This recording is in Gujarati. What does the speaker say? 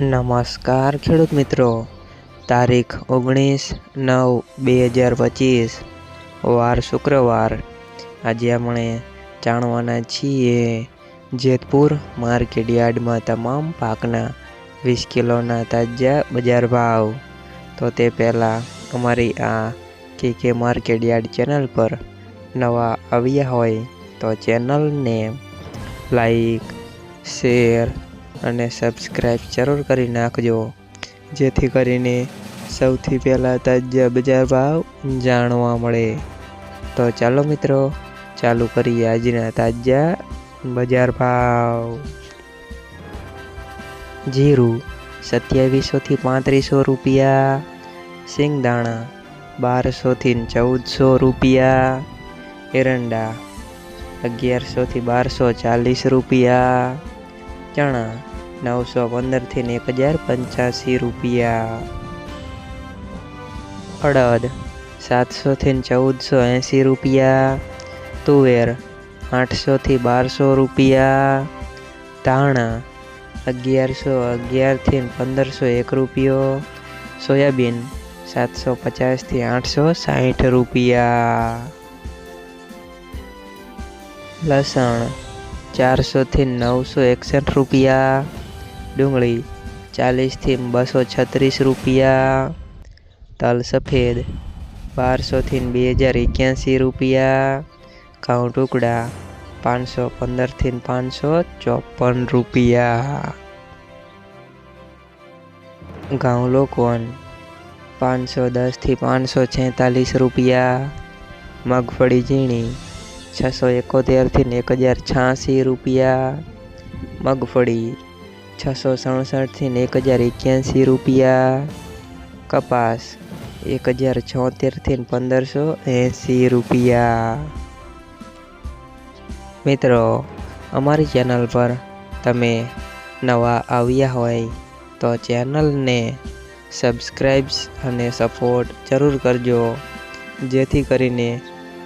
નમસ્કાર, ખેડૂત મિત્રો. તારીખ ઓગણીસ નવ બે હજાર પચીસ, વાર શુક્રવાર. આજે આપણે જાણવાના છીએ, જેતપુર માર્કેટ યાર્ડમાં તમામ પાકના વીસ કિલોના તાજા બજાર ભાવ. તો તે પહેલાં અમારી આ કે કે માર્કેટ યાર્ડ ચેનલ પર નવા આવ્યા હોય તો ચેનલને લાઈક, શેર અને સબસ્ક્રાઈબ જરૂર કરી નાખજો. જેથી કરીને સૌથી પહેલાં તાજા બજાર ભાવ જાણવા મળે. તો ચાલો મિત્રો, ચાલુ કરીએ આજના તાજા બજાર ભાવ. જીરું સત્યાવીસોથી પાંત્રીસો રૂપિયા. સિંગદાણા બારસોથી ચૌદસો રૂપિયા. એરંડા અગિયારસોથી બારસો ચાલીસ રૂપિયા. ચણા નવસો પંદરથી એક હજાર પંચ્યાસી રૂપિયા. અડદ સાતસોથી ચૌદસો એંસી રૂપિયા. તુવેર આઠસોથી બારસો રૂપિયા. ધાણા અગિયારસો અગિયારથી પંદરસો એક રૂપિયો. સોયાબીન સાતસો પચાસથી આઠસો સાઠ રૂપિયા. લસણ ચારસોથી નવસો એકસઠ રૂપિયા. ડુંગળી ચાલીસથી બસો છત્રીસ રૂપિયા. તલ સફેદ બારસોથી બે હજાર એક્યાસી રૂપિયા. ઘઉં ટુકડા પાંચસો પંદરથી પાંચસો ચોપન રૂપિયા. ઘઉં લોકોન પાંચસો દસથી પાંચસો છેતાલીસ રૂપિયા. મગફળી ઝીણી છસો એકોતેરથી એક હજાર છ્યાસી રૂપિયા મગફળી છસો સડસઠથી એક હજાર એક્યાસી રૂપિયા કપાસ એક હજાર છોતેરથી પંદરસો એંસી રૂપિયા. મિત્રો, અમારી ચેનલ પર તમે નવા આવ્યા હોય તો ચેનલને સબસ્ક્રાઈબ્સ અને સપોર્ટ જરૂર કરજો, જેથી કરીને